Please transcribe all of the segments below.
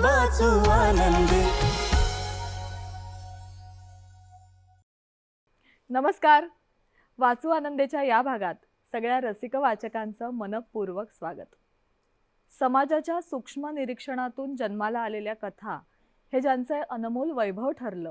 वाचू आनंदी. नमस्कार. वाचू आनंदेच्या या भागात सगळ्या रसिक वाचकांचं मनपूर्वक स्वागत. समाजाच्या सूक्ष्म निरीक्षणातून जन्माला आलेल्या कथा हे ज्यांचं अनमोल वैभव ठरलं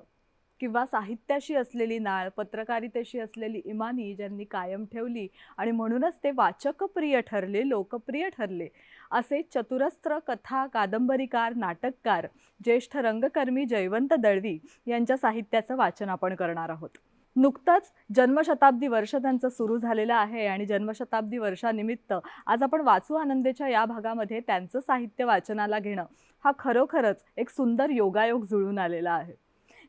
किंवा साहित्याशी असलेली नाळ पत्रकारितेशी असलेली इमानी ज्यांनी कायम ठेवली आणि म्हणूनच ते वाचकप्रिय ठरले लोकप्रिय ठरले असे चतुरस्त्र कथा कादंबरीकार नाटककार ज्येष्ठ रंगकर्मी जयवंत दळवी यांच्या साहित्याचं वाचन आपण करणार आहोत. नुकतंच जन्मशताब्दी वर्ष त्यांचं सुरू झालेलं आहे आणि जन्मशताब्दी वर्षानिमित्त आज आपण वाचू आनंदेच्या या भागामध्ये त्यांचं साहित्य वाचनाला घेणं हा खरोखरच एक सुंदर योगायोग जुळून आलेला आहे.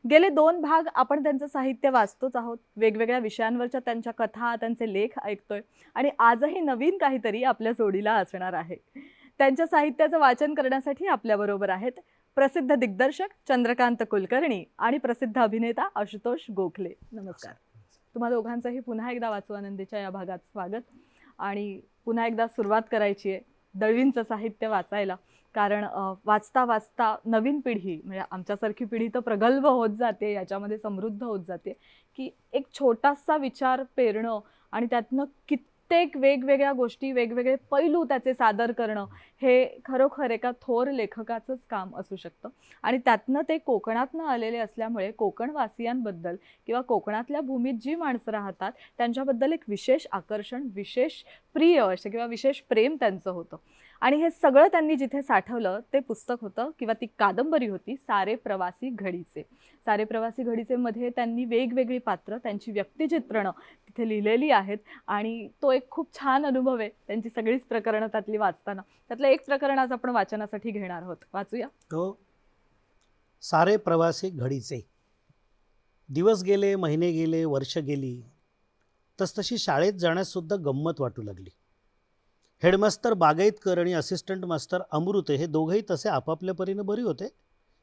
गेले दोन भाग आपण त्यांचं साहित्य वाचतोच आहोत. वेगवेगळ्या विषयांवरच्या त्यांच्या कथा त्यांचे लेख ऐकतोय. आणि आजही नवीन काहीतरी आपल्या जोडीला असणार आहे. त्यांच्या साहित्याचं वाचन करण्यासाठी आपल्याबरोबर आहेत प्रसिद्ध दिग्दर्शक चंद्रकांत कुलकर्णी आणि प्रसिद्ध अभिनेता आशुतोष गोखले. नमस्कार. तुम्हा दोघांचंही पुन्हा एकदा वाचू आनंदीच्या या भागात स्वागत. आणि पुन्हा एकदा सुरुवात करायची आहे दळवींचं साहित्य वाचायला. कारण वाचता वाचता नवीन पिढी म्हणजे आमच्यासारखी पिढी तर प्रगल्भ होत जाते याच्यामध्ये समृद्ध होत जाते की एक छोटासा विचार पेरणं आणि त्यातनं कित्येक वेगवेगळ्या गोष्टी वेगवेगळे पैलू त्याचे सादर करणं हे खरोखर एका थोर लेखकाचंच काम असू शकतं. आणि त्यातनं ते कोकणातनं आलेले असल्यामुळे कोकणवासियांबद्दल किंवा कोकणातल्या भूमीत जी माणसं राहतात त्यांच्याबद्दल एक विशेष आकर्षण विशेष प्रिय असं किंवा विशेष प्रेम त्यांचं होतं. आणि हे सगळं त्यांनी जिथे साठवलं ते पुस्तक होतं किंवा ती कादंबरी होती सारे प्रवासी घडीचे. सारे प्रवासी घडीचे मध्ये त्यांनी वेगवेगळी पात्र त्यांची व्यक्तिचित्रणं तिथे लिहिलेली आहेत आणि तो एक खूप छान अनुभव आहे त्यांची सगळीच प्रकरणं त्यातली वाचताना. त्यातलं एक प्रकरण आज आपण वाचनासाठी घेणार आहोत. वाचूया. तो सारे प्रवासी घडीचे. दिवस गेले महिने गेले वर्ष गेली. तसतशी शाळेत जाण्याससुद्धा गंमत वाटू लागली. हेडमास्तर बागायतकर आणि असिस्टंट मास्तर अमृते हे दोघंही तसे आपापल्या परीने बरी होते.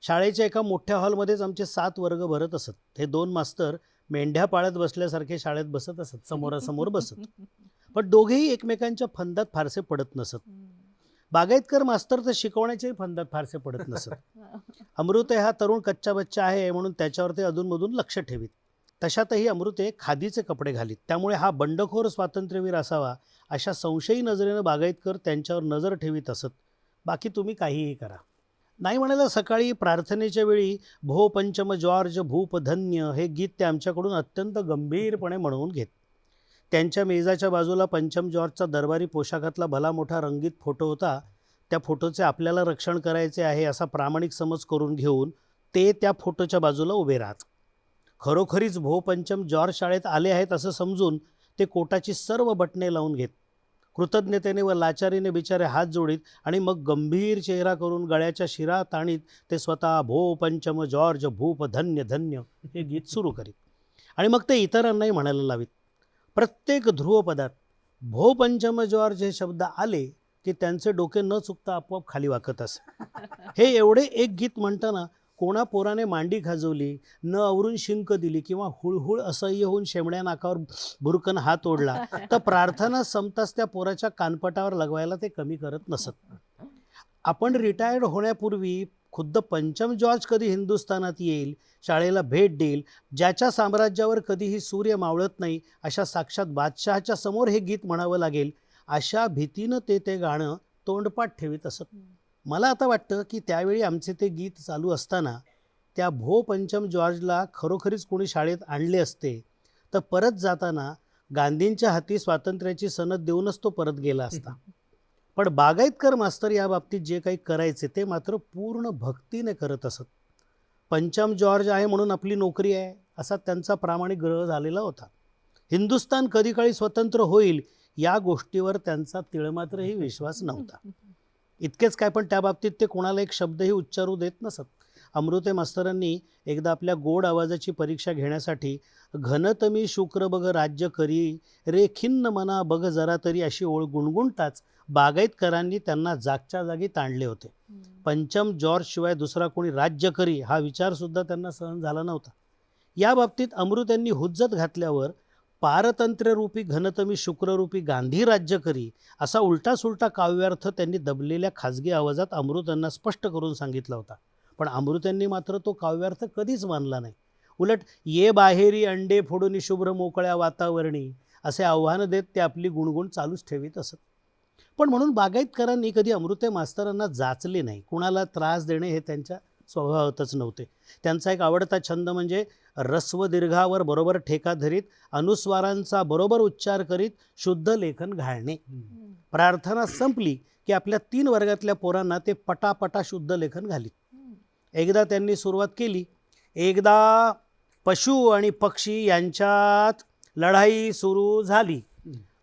शाळेच्या एका मोठ्या हॉलमध्येच आमचे सात वर्ग भरत असत. हे दोन मास्तर मेंढ्या पाळत बसल्यासारखे शाळेत बसत असत समोरासमोर बसत. पण दोघेही एकमेकांच्या फंदात फारसे पडत नसत. बागायतकर मास्तर तर शिकवण्याच्याही फंदात फारसे पडत नसत. अमृते हा तरुण कच्चा बच्चा आहे म्हणून त्याच्यावर ते अधूनमधून लक्ष ठेवीत. तशातही अमृते खादीचे कपडे घालीत. त्यामुळे हा बंडखोर स्वातंत्र्यवीर असावा अशा संशयी नजरेनं बागायतकर त्यांच्यावर नजर ठेवीत असत. बाकी तुम्ही काहीही करा. नाही म्हणायला सकाळी प्रार्थनेच्या वेळी भो पंचम जॉर्ज भूप धन्य हे गीत ते आमच्याकडून अत्यंत गंभीरपणे म्हणवून घेत. त्यांच्या मेजाच्या बाजूला पंचम जॉर्जचा दरबारी पोशाखातला भला मोठा रंगीत फोटो होता. त्या फोटोचे आपल्याला रक्षण करायचे आहे असा प्रामाणिक समज करून घेऊन ते त्या फोटोच्या बाजूला उभे राहत. खरोखरीच भोपंचम जॉर्ज शाळेत आले आहेत असं समजून ते कोटाची सर्व बटणे लावून घेत. कृतज्ञतेने व लाचारीने बिचारे हात जोडीत आणि मग गंभीर चेहरा करून गळ्याच्या शिरा ताणीत ते स्वतः भो पंचम जॉर्ज भूप धन्य धन्य हे गीत सुरू करीत. आणि मग ते इतरांनाही म्हणायला लावीत. प्रत्येक ध्रुवपदात भो पंचम जॉर्ज हे शब्द आले की त्यांचे डोके न चुकता आपोआप खाली वाकत असे. हे एवढे एक गीत म्हणताना कोणा पोराने मांडी खाजवली न आवरून शिंक दिली किंवा हुळहुळ असह्य होऊन शेमड्या नाकावर बुरकन हात ओढला तर प्रार्थना संपताच त्या पोराच्या कानपटावर लगवायला ते कमी करत नसत. आपण रिटायर्ड होण्यापूर्वी खुद्द पंचम जॉर्ज कधी हिंदुस्थानात येईल शाळेला भेट देईल ज्याच्या साम्राज्यावर कधीही सूर्य मावळत नाही अशा साक्षात बादशहाच्या समोर हे गीत म्हणावं लागेल अशा भीतीनं ते ते गाणं तोंडपाठ ठेवीत असत. मला आता वाटतं की त्यावेळी आमचे ते गीत चालू असताना त्या भो पंचम जॉर्जला खरोखरीच कोणी शाळेत आणले असते तर परत जाताना गांधींच्या हाती स्वातंत्र्याची सनद देऊनच तो परत गेला असता. पण बागायतकर मास्तर या बाबतीत जे काही करायचे ते मात्र पूर्ण भक्तीने करत असत. पंचम जॉर्ज आहे म्हणून आपली नोकरी आहे असा त्यांचा प्रामाणिक ग्रह झालेला होता. हिंदुस्तान कधी काळी स्वतंत्र होईल या गोष्टीवर त्यांचा तिळमात्रही विश्वास नव्हता. इतकेच काय पण त्या बाबतीत ते कोणाला एक शब्दही उच्चारू देत नसत. अमृते मास्तरांनी एकदा आपल्या गोड आवाजाची परीक्षा घेण्यासाठी घनतमी शुक्र बघ राज्य करी रे खिन्न मना बघ जरा तरी अशी ओळ गुणगुणताच बागायतकरांनी त्यांना जागच्या जागी ताणले होते. पंचम जॉर्ज शिवाय दुसरा कोणी राज्य करी हा विचारसुद्धा त्यांना सहन झाला नव्हता. या बाबतीत अमृत यांनी हुज्जत घातल्यावर पारतंत्र्यरूपी घनतमी शुक्ररूपी गांधी राज्य करी असा उलटा सुलटा काव्यार्थ त्यांनी दबलेल्या खाजगी आवाजात अमृतांना स्पष्ट करून सांगितला होता. पण अमृतांनी मात्र तो काव्यार्थ कधीच मानला नाही. उलट ये बाहेरी अंडे फोडून शुभ्र मोकळ्या वातावरणी असे आव्हान देत ते आपली गुणगुण चालूच ठेवीत असत. पण म्हणून बागायतकरांनी कधी अमृते मास्तरांना जाचले नाही. कुणाला त्रास देणे हे त्यांच्या स्वभावातच नव्हते. त्यांचा एक आवडता छंद म्हणजे रस्व दीर्घावर बरोबर ठेका धरीत अनुस्वारांचा बरोबर उच्चार करीत शुद्ध लेखन घालणे. प्रार्थना संपली की आपल्या तीन वर्गातल्या पोरांना ते पटापटा शुद्ध लेखन घालीत. एकदा त्यांनी सुरुवात केली. एकदा पशु आणि पक्षी यांच्यात लढाई सुरू झाली.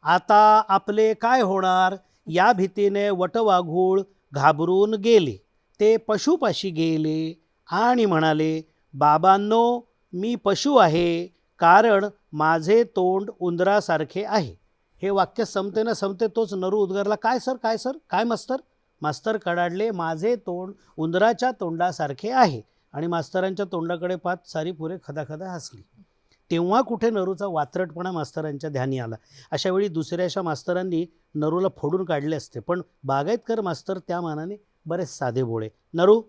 आता आपले काय होणार? या भीतीने वटवाघूळ घाबरून गेले. ते पशुपाशी गेले आणि म्हणाले बाबांनो मी पशु आहे कारण माझे तोंड उंदरासारखे आहे. हे वाक्य संपते ना संपते तोच नरू उद्गारला काय सर काय सर काय मास्तर? मास्तर कडाडले माझे तोंड उंदराच्या तोंडासारखे आहे. आणि मास्तरांच्या तोंडाकडे पाहत सारी पुरे खदाखदा हसली. तेव्हा कुठे नरूचा वात्रटपणा मास्तरांच्या ध्यानी आला. अशावेळी दुसऱ्याशा मास्तरांनी नरूला फोडून काढले असते. पण बागायतकर मास्तर त्या मानाने बरेच साधे बोळे नरू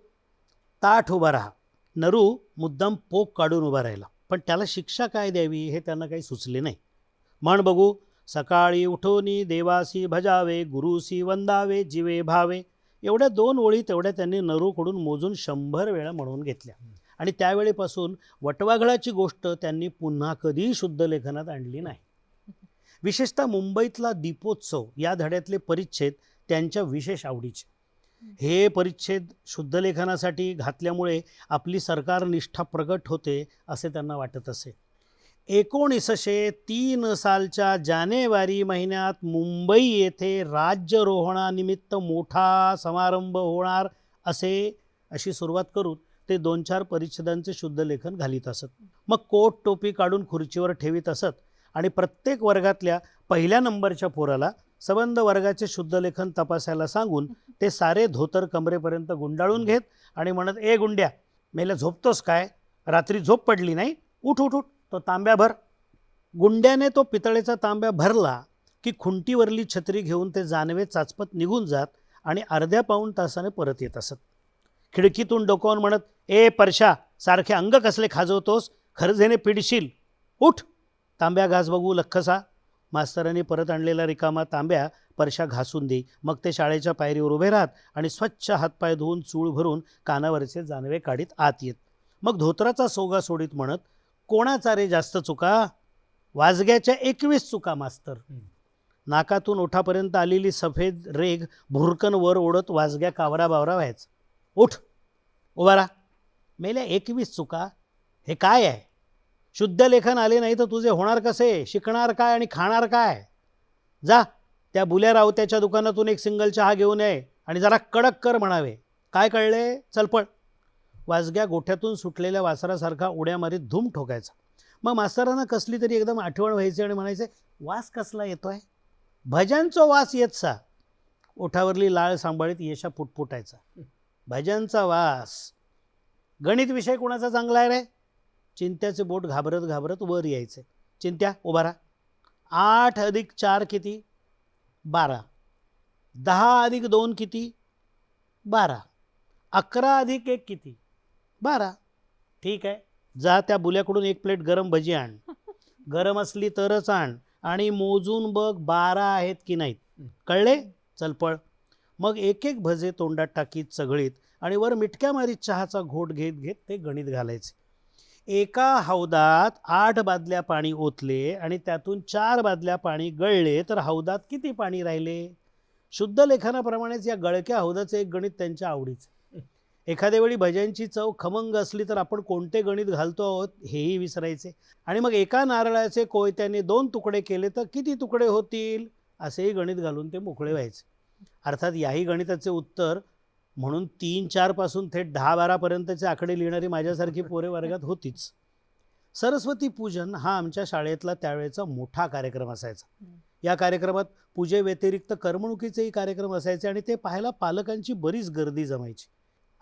ताठ उभा राहा. नरू मुद्दाम पोक काढून उभा राहिला. पण त्याला शिक्षा काय द्यावी हे त्यांना काही सुचले नाही. म्हण बघू सकाळी उठोनी देवासी भजावे गुरुसी वंदावे जिवे भावे. एवढ्या दोन ओळी तेवढ्या त्यांनी नरूकडून मोजून शंभर वेळा म्हणून घेतल्या. आणि त्यावेळेपासून वटवाघळाची गोष्ट त्यांनी पुन्हा कधीही शुद्ध लेखनात आणली नाही. विशेषतः मुंबईतला दीपोत्सव या धड्यातले परिच्छेद त्यांच्या विशेष आवडीचे. हे परिच्छेद शुद्ध लेखनासाठी घातल्यामुळे आपली सरकार निष्ठा प्रगट होते असे त्यांना वाटत असे. एकोणीसशे तीन सालच्या जानेवारी महिन्यात मुंबई येथे राज्यरोहणानिमित्त मोठा समारंभ होणार असे अशी सुरुवात करून ते दोन चार परिच्छेदांचे शुद्ध लेखन घालीत असत. मग कोट टोपी काढून खुर्चीवर ठेवीत असत आणि प्रत्येक वर्गातल्या पहिल्या नंबरच्या पोराला सबंध वर्गाचे शुद्ध लेखन तपासायला सांगून ते सारे धोतर कमरेपर्यंत गुंडाळून घेत आणि म्हणत ए गुंड्या मेला झोपतोस काय? रात्री झोप पडली नाही? उठ उठ उठ तो तांब्या भर. गुंड्याने तो पितळेचा तांब्या भरला की खुंटीवरली छत्री घेऊन ते जानवे चाचपत निघून जात आणि अर्ध्या पाऊण तासाने परत येत असत. खिडकीतून डोकावून म्हणत ए परशा सारखे अंग कसले खाजवतोस? खरजेने पिडशील. उठ तांब्या घास बघू लख्खसा. मास्तरांनी परत आणलेला रिकामा तांब्या परशा घासून दे. मग ते शाळेच्या पायरीवर उभे राहत आणि स्वच्छ हातपाय धुवून चूळ भरून कानावरचे जानवे काढीत आत येत. मग धोत्राचा सोगा सोडीत म्हणत कोणाचा रे जास्त चुका? वाजग्याच्या एकवीस चुका मास्तर. नाकातून ओठापर्यंत आलेली सफेद रेग भुरकन वर ओढत वाजग्या कावरा बावरा व्हायचं. उठ उभा राहा. मेल्या एकवीस चुका. हे काय आहे? शुद्ध लेखन आले नाही तर तुझे होणार कसे? शिकणार काय आणि खाणार काय? जा त्या बुल्या रावत्याच्या दुकानातून एक सिंगल चहा घेऊन ये आणि जरा कडक कर म्हणावे. काय कळले? चलपळ वाजग्या गोठ्यातून सुटलेल्या वासरासारखा उड्या मारीत धूम ठोकायचा. मग मास्तरांना कसली तरी एकदम आठवण व्हायची आणि म्हणायचे वास कसला येतोय? भजनचा वास येत सा. ओठावरली लाळ सांभाळीत येशा फुटफुटायचा भजनचा वास. गणित विषय कोणाचा चांगला आहे रे? चिंत्याचे बोट घाबरत घाबरत वर यायचे. चिंत्या उभा राहा. आठ अधिक चार किती? बारा. दहा अधिक दोन किती? बारा. अकरा अधिक एक किती? बारा. ठीक आहे. जा त्या बुल्याकडून एक प्लेट गरम भजी आण. गरम असली तरच आण. आणि मोजून बघ बारा आहेत की नाहीत. कळले? चल पळ. मग एक एक भजे तोंडात टाकीत चघळीत आणि वर मिटक्या मारीत चहाचा घोट घेत घेत ते गणित घालायचे. एका हौदात आठ बादल्या पाणी ओतले आणि त्यातून चार बादल्या पाणी गळले तर हौदात किती पाणी राहिले? शुद्ध लेखनाप्रमाणेच या गळक्या हौदाचं एक गणित त्यांच्या आवडीचं. एखाद्या वेळी भज्यांची चव खमंग असली तर आपण कोणते गणित घालतो आहोत हेही विसरायचे. आणि मग एका नारळाचे कोयत्याने दोन तुकडे केले तर किती तुकडे होतील? असेही गणित घालून ते मोकळे व्हायचे. अर्थात याही गणिताचे उत्तर म्हणून तीन चारपासून थेट दहा बारापर्यंतचे आकडे लिहिणारी माझ्यासारखी पोरे वर्गात होतीच. सरस्वती पूजन हा आमच्या शाळेतला त्यावेळेचा मोठा कार्यक्रम असायचा. या कार्यक्रमात पूजेव्यतिरिक्त करमणुकीचेही कार्यक्रम असायचे आणि ते पाहायला पालकांची बरीच गर्दी जमायची.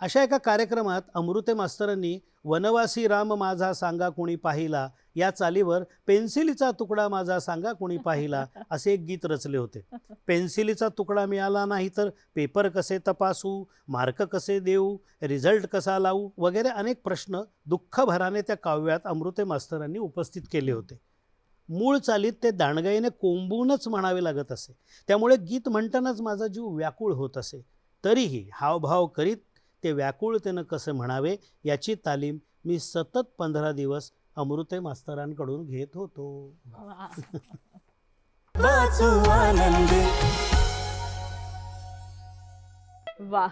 अशा एका कार्यक्रमात अमृते मास्तरांनी वनवासी राम माझा सांगा कोणी पाहिला? या चालीवर पेन्सिलीचा तुकडा माझा सांगा कोणी पाहिला? असे एक गीत रचले होते. पेन्सिलीचा तुकडा मिळाला नाही तर पेपर कसे तपासू? मार्क कसे देऊ? रिझल्ट कसा लावू? वगैरे अनेक प्रश्न दुःखभराने त्या काव्यात अमृते मास्तरांनी उपस्थित केले होते. मूळ चालीत ते दांडगाईने कोंबूनच म्हणावे लागत असे. त्यामुळे गीत म्हणतानाच माझा जीव व्याकुळ होत असे. तरीही हावभाव करीत ते व्याकुळतेनं कसे म्हणावे याची तालीम मी सतत पंधरा दिवस अमृते मास्तरांकडून घेत होतो. वा. वा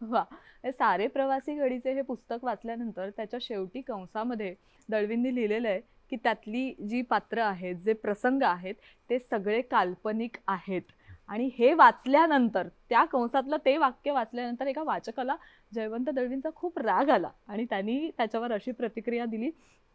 वा हे सारे प्रवासी घडीचे हे पुस्तक वाचल्यानंतर त्याच्या शेवटी कंसामध्ये दळवींनी लिहिलेलं आहे की त्यातली जी पात्र आहेत जे प्रसंग आहेत ते सगळे काल्पनिक आहेत. आणि हे वाचल्यानंतर त्या कंसातलं ते वाक्य वाचल्यानंतर एका वाचकाला जयवंत दळवींचा खूप राग आला आणि त्यांनी त्याच्यावर अशी प्रतिक्रिया दिली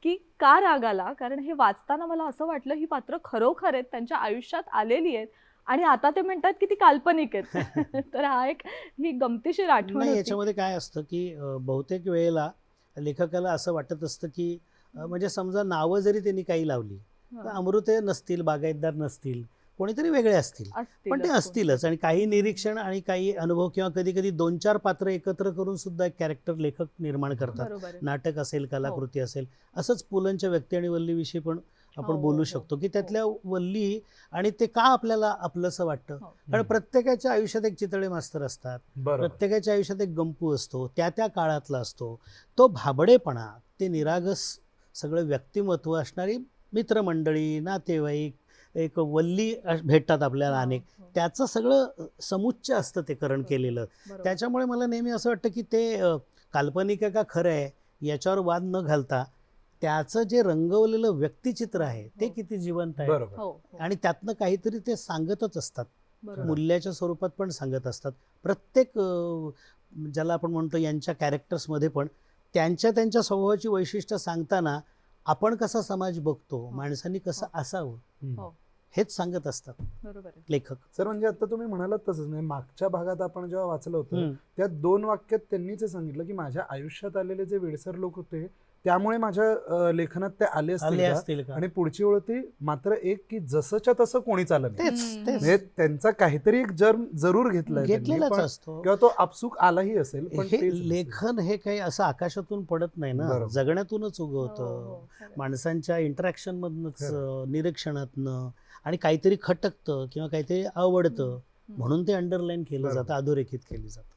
की का राग आला कारण हे वाचताना मला असं वाटलं ही पात्र खरोखर आहेत त्यांच्या आयुष्यात आलेली आहेत आणि आता ते म्हणतात की ती काल्पनिक आहेत तर हा एक ही गमतीशीर आठवण. याच्यामध्ये काय असतं की बहुतेक वेळेला लेखकाला असं वाटत असतं की म्हणजे समजा नावं जरी त्यांनी काही लावली तर. अमृते नसतील बागायतदार नसतील कोणीतरी वेगळे असतील. असतील पण ते असतीलच आणि काही निरीक्षण आणि काही अनुभव किंवा कधी कधी दोन चार पात्र एकत्र करून सुद्धा एक कॅरेक्टर लेखक निर्माण करतात. नाटक असेल कलाकृती असेल असंच पुलंच्या व्यक्ती आणि वल्लीविषयी पण आपण हो, हो, बोलू हो, शकतो की त्यातल्या वल्ली आणि ते का आपल्याला आपलंसं वाटतं? हो. कारण प्रत्येकाच्या आयुष्यात एक चितळे मास्तर असतात. प्रत्येकाच्या आयुष्यात एक गंपू असतो. त्या त्या काळातला असतो. तो भाबडेपणा ते निरागस सगळं व्यक्तिमत्व असणारी मित्रमंडळी नातेवाईक एक वल्ली भेटतात आपल्याला हो, अनेक हो. त्याचं सगळं समुच्च असतं ते करण केलेलं बरोबर. त्याच्यामुळे मला नेहमी असं वाटतं की ते काल्पनिक आहे का खरं आहे याच्यावर वाद न घालता त्याचं जे रंगवलेलं व्यक्तिचित्र आहे ते हो. किती जिवंत आहे बरोबर हो, हो. आणि त्यातनं काहीतरी ते सांगतच असतात. मूल्याच्या स्वरूपात पण सांगत असतात प्रत्येक ज्याला आपण म्हणतो यांच्या कॅरेक्टर्समध्ये पण त्यांच्या त्यांच्या स्वभावाची वैशिष्ट्य सांगताना आपण कसा समाज बघतो माणसांनी कसं असावं हम्म. हो. हेच सांगत असतात बरोबर आहे. लेखक सर म्हणजे आता तुम्ही म्हणालात तसंच म्हणजे मागच्या भागात आपण जेव्हा वाचलं होतं हम्म. त्यात दोन वाक्यात त्यांनीच हे सांगितलं की माझ्या आयुष्यात आलेले जे वेडसर लोक होते त्यामुळे माझ्या लेखनात ते आले असतील आले का? असतील का आणि पुढची ओळ होती मात्र एक की जसंच्या तसं नाही तेच हम्म. म्हणजे तेच त्यांचा काहीतरी एक जर्म जरूर घेतलाय त्यांनी, घेतलेलाच पण- असतो किंवा तो आपसुक आलाही असेल पण हे तेच. लेखन हे काही असं आकाशातून पडत नाही ना बरोबर. जगण्यातूनच हो, उगवतं हो, आहे. माणसांच्या इंटरॅक्शन मधनच निरीक्षणातनं आणि काहीतरी खटकतं किंवा काहीतरी आवडतं. म्हणून ते अंडरलाईन केलं बरोबर. जातं अधोरेखित केली जातं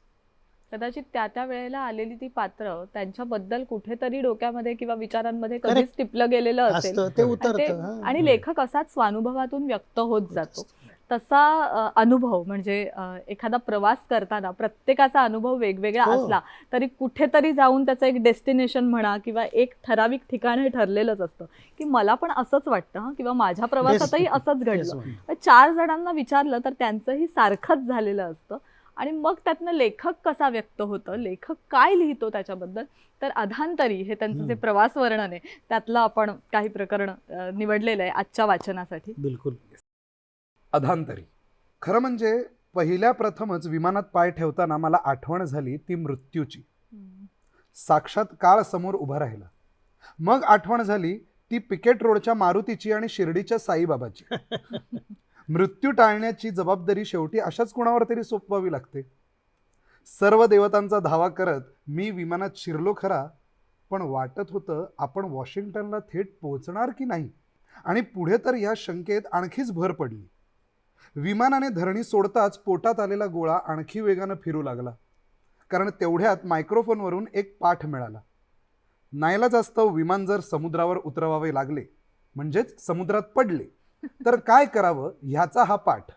कदाचित त्या त्या वेळेला आलेली ती पात्र त्यांच्याबद्दल कुठेतरी डोक्यामध्ये किंवा विचारांमध्ये. कधीच टिपलं गेलेलं असेल. ते आणि उतरतं लेखक असाच स्वानुभवातून व्यक्त होत जातो. तसा अनुभव म्हणजे एखादा प्रवास करताना प्रत्येकाचा अनुभव वेगवेगळा हो. असला तरी कुठेतरी जाऊन त्याचं एक डेस्टिनेशन म्हणा किंवा एक ठराविक ठिकाण हे ठरलेलंच असतं. की मला पण असंच वाटतं किंवा माझ्या प्रवासातही असंच घडलं. चार जणांना विचारलं तर त्यांचंही सारखंच झालेलं असतं. आणि मग त्यातनं लेखक कसा व्यक्त होतं लेखक काय लिहितो त्याच्याबद्दल तर अधांतरी हे त्यांचं जे. प्रवास वर्णन आहे त्यातलं आपण काही प्रकरण निवडलेलं आहे आजच्या वाचनासाठी. बिलकुल. अधांतरी. खरं म्हणजे पहिल्या प्रथमच विमानात पाय ठेवताना मला आठवण झाली ती मृत्यूची. साक्षात काळ समोर उभा राहिला. मग आठवण झाली ती पिकेट रोडच्या मारुतीची आणि शिर्डीच्या साईबाबाची. मृत्यू टाळण्याची जबाबदारी शेवटी अशाच कुणावर तरी सोपवावी लागते. सर्व देवतांचा धावा करत मी विमानात शिरलो खरा पण वाटत होतं आपण वॉशिंग्टनला थेट पोहोचणार की नाही? आणि पुढे तर ह्या शंकेत आणखीच भर पडली. विमानाने धरणी सोडताच पोटात आलेला गोळा आणखी वेगानं फिरू लागला. कारण तेवढ्यात मायक्रोफोनवरून एक पाठ मिळाला. नाईलाजास्तव विमान जर समुद्रावर उतरवावे लागले म्हणजेच समुद्रात पडले तर काय करावं ह्याचा हा पाठ.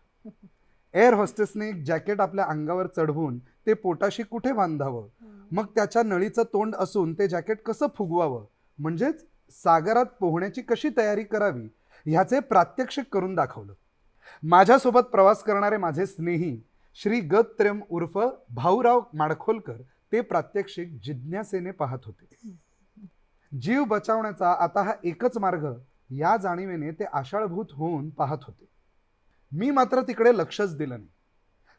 एअर होस्टेसने एक जॅकेट आपल्या अंगावर चढवून ते पोटाशी कुठे बांधावं? मग त्याच्या नळीचं तोंड असून ते जॅकेट कसं फुगवावं? म्हणजेच सागरात पोहण्याची कशी तयारी करावी? ह्याचे प्रात्यक्षिक करून दाखवलं. माझ्यासोबत प्रवास करणारे माझे स्नेही श्री गत्रेम उर्फ भाऊराव माडखोलकर ते प्रात्यक्षिक जिज्ञासेने पाहत होते. जीव बचावण्याचा आता हा एकच मार्ग या जाणीवेने ते आषाढभूत होऊन पाहत होते. मी मात्र तिकडे लक्षच दिलं नाही.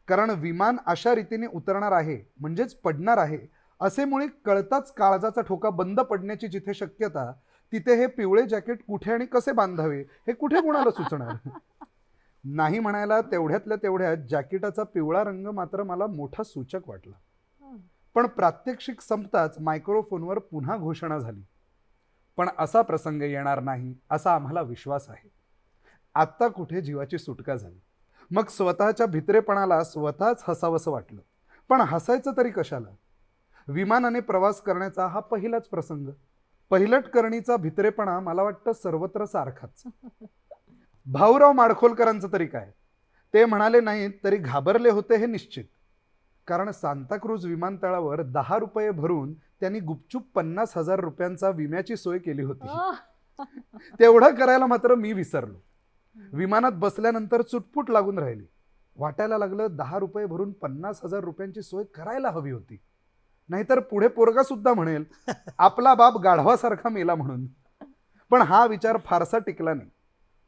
कारण विमान अशा रीतीने उतरणार आहे म्हणजेच पडणार आहे असे मुळे कळताच काळजाचा ठोका बंद पडण्याची जिथे शक्यता तिथे हे पिवळे जॅकेट कुठे आणि कसे बांधावे हे कुठे कोणाला सुचणार? नाही म्हणायला तेवढ्यातल्या तेवढ्यात जॅकेटाचा पिवळा रंग मात्र मला मोठा सूचक वाटला. पण प्रात्यक्षिक संपताच मायक्रोफोनवर पुन्हा घोषणा झाली. पण असा प्रसंग येणार नाही असा आम्हाला विश्वास आहे. आत्ता कुठे जीवाची सुटका झाली? मग स्वतःच्या भित्रेपणाला स्वतःच हसावंसं वाटलं. पण हसायचं तरी कशाला? विमानाने प्रवास करण्याचा हा पहिलाच प्रसंग. पहिलट करणीचा भित्रेपणा मला वाटतं सर्वत्र सारखाच. भाऊराव माडखोलकरांचं तरी काय? ते म्हणाले नाहीत तरी घाबरले होते हे निश्चित. कारण सांताक्रूज विमानतळावर दहा रुपये भरून त्यांनी गुपचूप पन्नास हजार रुपयांचा विम्याची सोय केली होती. तेवढं करायला मात्र मी विसरलो. विमानात बसल्यानंतर चुटपुट लागून राहिली. वाटायला लागलं दहा रुपये भरून पन्नास हजार रुपयांची सोय करायला हवी होती. नाहीतर पुढे पोरगा सुद्धा म्हणेल आपला बाप गाढवासारखा मेला म्हणून. पण हा विचार फारसा टिकला नाही.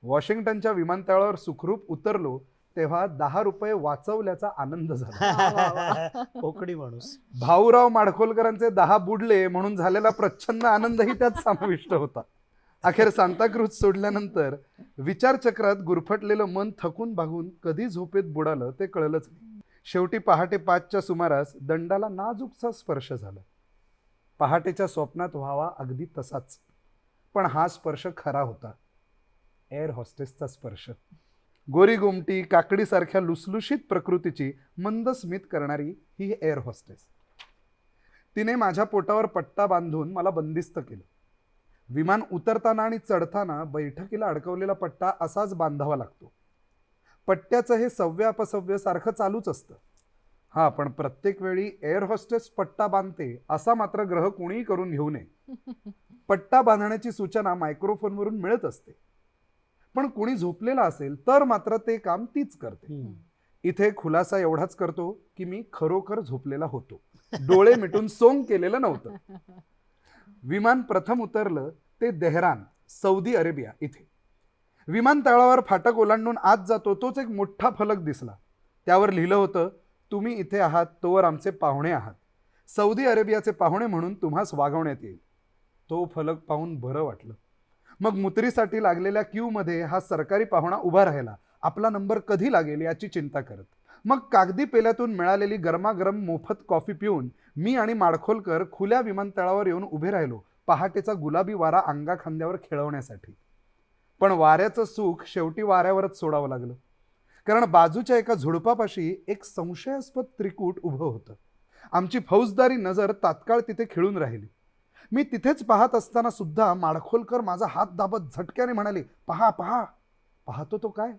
वॉशिंग्टनच्या विमानतळावर सुखरूप उतरलो तेव्हा दहा रुपये वाचवल्याचा आनंद झाला. कोकणी माणूस. भाऊराव माडखोलकरांचे दहा बुडले म्हणून झालेला प्रच्छन्न आनंदही त्यात समाविष्ट होता. अखेर सांताक्रूज सोडल्यानंतर विचारचक्रात गुरफटलेलं मन थकून भागून कधी झोपेत बुडालं ते कळलंच नाही. शेवटी पहाटे पाचच्या सुमारास दंडाला नाजूकचा स्पर्श झाला. पहाटेच्या स्वप्नात व्हावा अगदी तसाच. पण हा स्पर्श खरा होता. एअर हॉस्टेसचा स्पर्श. गोरी गोमटी काकडीसारख्या लुसलुशीत प्रकृतीची मंद स्मित करणारी ही एअर होस्टेस तिने माझ्या पोटावर पट्टा बांधून मला बंदिस्त केलं. विमान उतरताना आणि चढताना बैठकीला अडकवलेला पट्टा असाच बांधावा लागतो. पट्ट्याचं हे सव्य अपसव्य सारखं चालूच असतं. हा पण प्रत्येक वेळी एअर हॉस्टेस पट्टा बांधते असा मात्र ग्रह कोणीही करून घेऊ नये. पट्टा बांधण्याची सूचना मायक्रोफोनवरून मिळत असते. पण कोणी झोपलेला असेल तर मात्र ते काम तीच करते. इथे खुलासा एवढाच करतो की मी खरोखर झोपलेला होतो. डोळे मिटून सोंग केलेलं नव्हतं. विमान प्रथम उतरलं ते देहरान सौदी अरेबिया इथे. विमानतळावर फाटक ओलांडून आत जातो तोच एक मोठा फलक दिसला. त्यावर लिहिलं होतं तुम्ही इथे आहात तोवर आमचे पाहुणे आहात. सौदी अरेबियाचे पाहुणे म्हणून तुम्हास वागवण्यात येईल. तो फलक पाहून बरं वाटलं. मग मुत्रीसाठी लागलेल्या क्यूमध्ये हा सरकारी पाहुणा उभा राहिला. आपला नंबर कधी लागेल याची चिंता करत. मग कागदी पेल्यातून मिळालेली गरमागरम मोफत कॉफी पिऊन मी आणि माडखोलकर खुल्या विमानतळावर येऊन उभे राहिलो पहाटेचा गुलाबी वारा अंगा खांद्यावर खेळवण्यासाठी. पण वाऱ्याचं सुख शेवटी वाऱ्यावरच सोडावं लागलं. कारण बाजूच्या एका झुडपापाशी एक संशयास्पद त्रिकूट उभं होतं. आमची फौजदारी नजर तात्काळ तिथे खिळून राहिली. मी तिथेच पाहत असताना सुद्धा माडखोलकर माझा हात दाबत झटक्याने म्हणाले पहा पहा. पाहतो तो काय?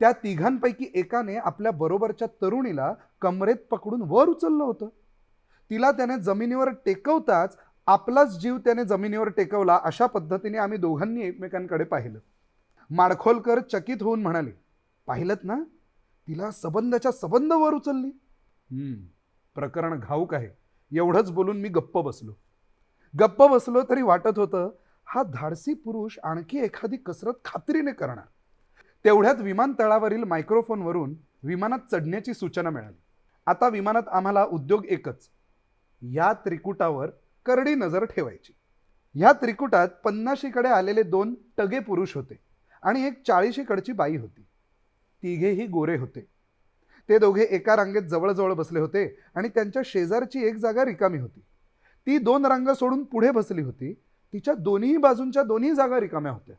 त्या तिघांपैकी एकाने आपल्या बरोबरच्या तरुणीला कमरेत पकडून वर उचललं होतं. तिला त्याने जमिनीवर टेकवताच आपलाच जीव त्याने जमिनीवर टेकवला अशा पद्धतीने आम्ही दोघांनी एकमेकांकडे पाहिलं. माडखोलकर चकित होऊन म्हणाले पाहिलंत ना? तिला सबंधाच्या सबंध वर उचलली. प्रकरण घाऊक आहे. एवढंच बोलून मी गप्प बसलो. गप्प बसलो तरी वाटत होतं हा धाडसी पुरुष आणखी एखादी कसरत खात्रीने करणार. तेवढ्यात विमानतळावरील मायक्रोफोनवरून विमानात चढण्याची सूचना मिळाली. आता विमानात आम्हाला उद्योग एकच या त्रिकुटावर करडी नजर ठेवायची. ह्या त्रिकुटात पन्नाशीकडे आलेले दोन टगे पुरुष होते आणि एक चाळीशीकडची बाई होती. तिघेही गोरे होते. ते दोघे एका रांगेत जवळजवळ बसले होते आणि त्यांच्या शेजारची एक जागा रिकामी होती. ती दोन रांग सोडून पुढे बसली होती. तिच्या दोन्ही बाजूंच्या दोन्ही जागा रिकाम्या होत्या.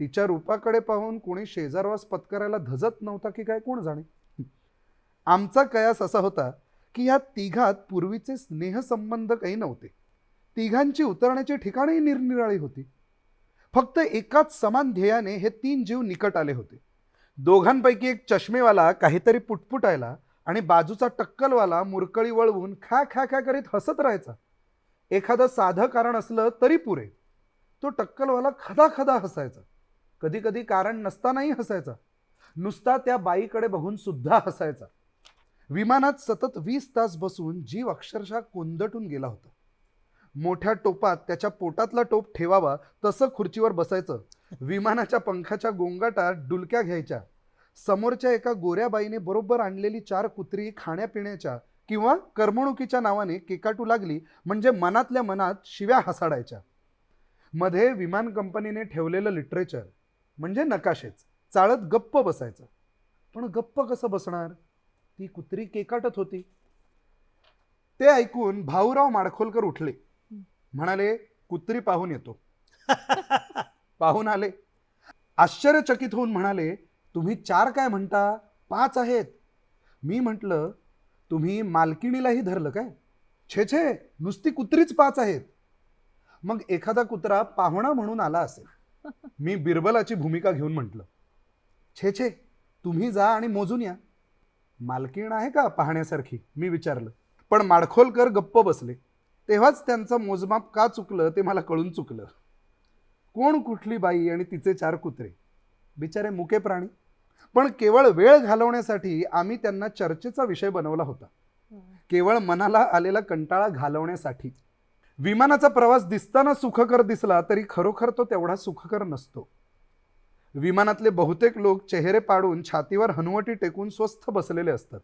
तिच्या रूपाकडे पाहून कोणी शेजारवास पत्करायला धजत नव्हता की काय कोण जाणे? आमचा कयास असा होता की या तिघात पूर्वीचे स्नेहसंबंध काही नव्हते. तिघांची उतरण्याची ठिकाणही निरनिराळी होती. फक्त एकाच समान ध्येयाने हे तीन जीव निकट आले होते. दोघांपैकी एक चष्मेवाला काहीतरी पुटपुटायला आणि बाजूचा टक्कलवाला मुरकळी वळवून खा खा खा करीत हसत राहायचा. एखादं साधं कारण असलं तरी पुरे. तो टक्कलवाला खदा खदा हसायचा. कधी कधी कारण नसतानाही हसायचा. नुसता त्या बाईकडे बघून सुद्धा हसायचा. विमानात सतत वीस तास बसून जीव अक्षरशः कोंदटून गेला होता. मोठ्या टोपात त्याच्या पोटातला टोप ठेवावा तसं खुर्चीवर बसायचं. विमानाच्या पंखाच्या गोंगाटात डुलक्या घ्यायच्या. समोरच्या एका गोऱ्या बाईने बरोबर आणलेली चार कुत्री खाण्यापिण्याच्या किंवा करमणुकीच्या नावाने केकाटू लागली म्हणजे मनातल्या मनात शिव्या हसाडायच्या. मध्ये विमान कंपनीने ठेवलेलं लिटरेचर म्हणजे नकाशेच चाळत गप्प बसायचं. पण गप्प कसं बसणार? ती कुत्री केकाटत होती. ते ऐकून भाऊराव माडखोलकर उठले. म्हणाले कुत्री पाहून येतो. पाहून आले. आश्चर्यचकित होऊन म्हणाले तुम्ही चार काय म्हणता? पाच आहेत. मी म्हटलं तुम्ही मालकिणीलाही धरलं काय? छे छे नुसती कुत्रीच पाच आहेत. मग एखादा कुत्रा पाहुणा म्हणून आला असेल. मी बिरबलाची भूमिका घेऊन म्हटलं छे छे तुम्ही जा आणि मोजून या. मालकीण आहे का पाहण्यासारखी? मी विचारलं. पण माडखोलकर गप्प बसले. तेव्हाच त्यांचं मोजमाप का चुकलं ते मला कळून चुकलं. कोण कुठली बाई आणि तिचे चार कुत्रे? बिचारे मुके प्राणी. पण केवळ वेळ घालवण्यासाठी आम्ही त्यांना चर्चेचा विषय बनवला होता. केवळ मनाला आलेला कंटाळा घालवण्यासाठी. विमानाचा प्रवास दिसताना सुखकर दिसला तरी खरोखर तो तेवढा सुखकर नसतो. विमानातले बहुतेक लोक चेहरे पाडून छातीवर हनुवटी टेकून स्वस्थ बसलेले असतात.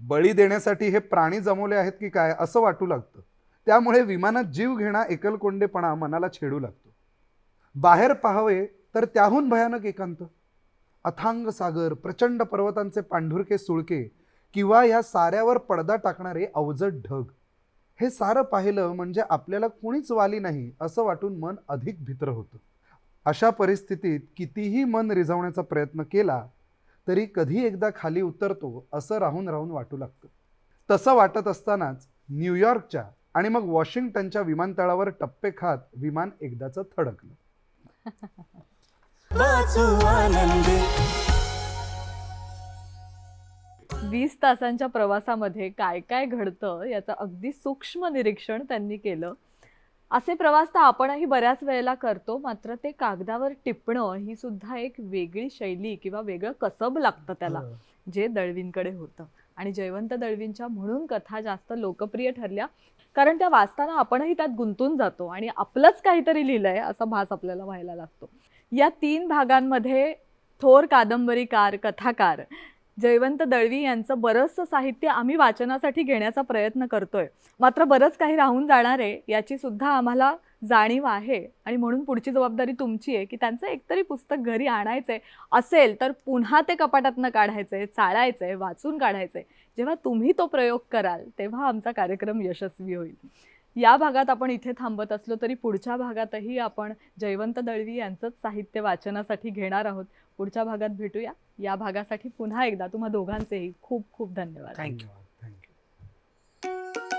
बळी देण्यासाठी हे प्राणी जमवले आहेत की काय असं वाटू लागतं. त्यामुळे विमानात जीव घेणा एकलकोंडेपणा मनाला छेडू लागतो. बाहेर पाहावे तर त्याहून भयानक एकांत. अथांग सागर प्रचंड पर्वतांचे पांढुरके सुळके किंवा ह्या साऱ्यावर पडदा टाकणारे अवजड ढग. हे सारं पाहिलं म्हणजे आपल्याला कुणीच वाली नाही असं वाटून मन अधिक भित्र होतं. अशा परिस्थितीत कितीही मन रिझवण्याचा प्रयत्न केला तरी कधी एकदा खाली उतरतो असं राहून राहून वाटू लागतं. तसं वाटत असतानाच न्यूयॉर्कच्या आणि मग वॉशिंग्टनच्या विमानतळावर टप्पे खात विमान एकदाचं थडकलं. वाचू आनंदी. वीस तासांच्या प्रवासामध्ये काय काय घडतं याचं अगदी सूक्ष्म निरीक्षण त्यांनी केलं. असे प्रवास तर आपणही बऱ्याच वेळेला करतो मात्र ते कागदावर टिपणं ही सुद्धा एक वेगळी शैली किंवा वेगळं कसब लागतं त्याला. जे दळवींकडे होतं. आणि जयवंत दळवींच्या म्हणून कथा जास्त लोकप्रिय ठरल्या कारण त्या वाचताना आपणही त्यात गुंतून जातो आणि आपलंच काहीतरी लिहिलंय असा भास आपल्याला व्हायला लागतो. या तीन भागांमध्ये थोर कादंबरीकार कथाकार जयवंत दळवी यांचं बरंचसं साहित्य आम्ही वाचनासाठी घेण्याचा प्रयत्न करतोय. मात्र बरंच काही राहून जाणार आहे याची सुद्धा आम्हाला जाणीव आहे. आणि म्हणून पुढची जबाबदारी तुमची आहे की त्यांचं एकतरी पुस्तक घरी आणायचंय असेल तर पुन्हा ते कपाटातनं काढायचंय चाळायचंय वाचून काढायचंय. जेव्हा तुम्ही तो प्रयोग कराल तेव्हा आमचा कार्यक्रम यशस्वी होईल. या भागात आपण इथे थांबत असलो तरी पुढच्या भागातही आपण जयवंत दळवी यांचंच साहित्य वाचनासाठी घेणार आहोत. पुढच्या भागात भेटूया. या भागासाठी पुन्हा एकदा तुम्हा दोघांचेही खूप खूप धन्यवाद. Thank you thank you